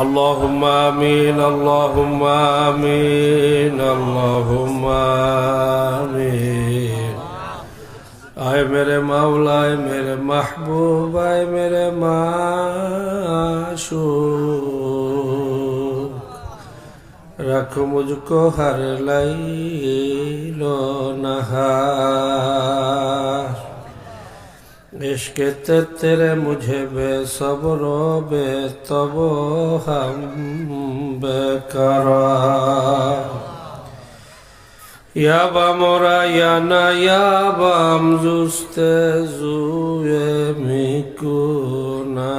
اللهم آمين اللهم آمين اللهم آمين آئے میرے مولا اے میرے محبوب آئے میرے معشوق رکھ مجھ کو ہر لئی لو نہار इश्क ते तेरे मुझे बेसब्रो बेतबो हम बेकरार Yabam ora yana yabam zuste zuye mikuna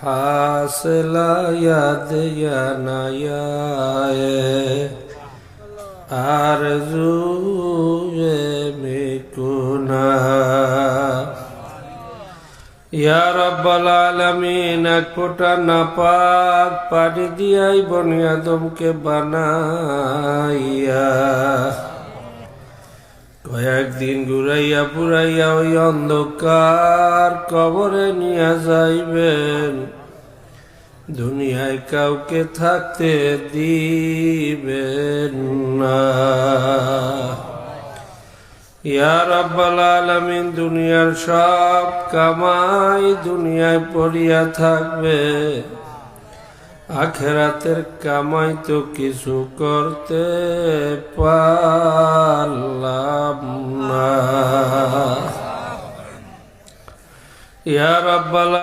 Hasela yad yana yae arzuye mikuna ইয়া রব্বাল আলামিন এক ফোঁটা নাপাক পানি দিয়াই বনি আদমকে বানাইয়া কয়েকদিন ঘুরাইয়া পুরাইয়া ওই অন্ধকার কবরে নিয়ে যাইবেন দুনিয়ায় কাউকে থাকতে দিবেন না আলামিন, দুনিয়ার সব কামাই দুনিয়ায় পড়িয়া থাকবে। আখেরাতের কামাই তো কিছু করতে পারলাম না। ইয়া রাব্বাল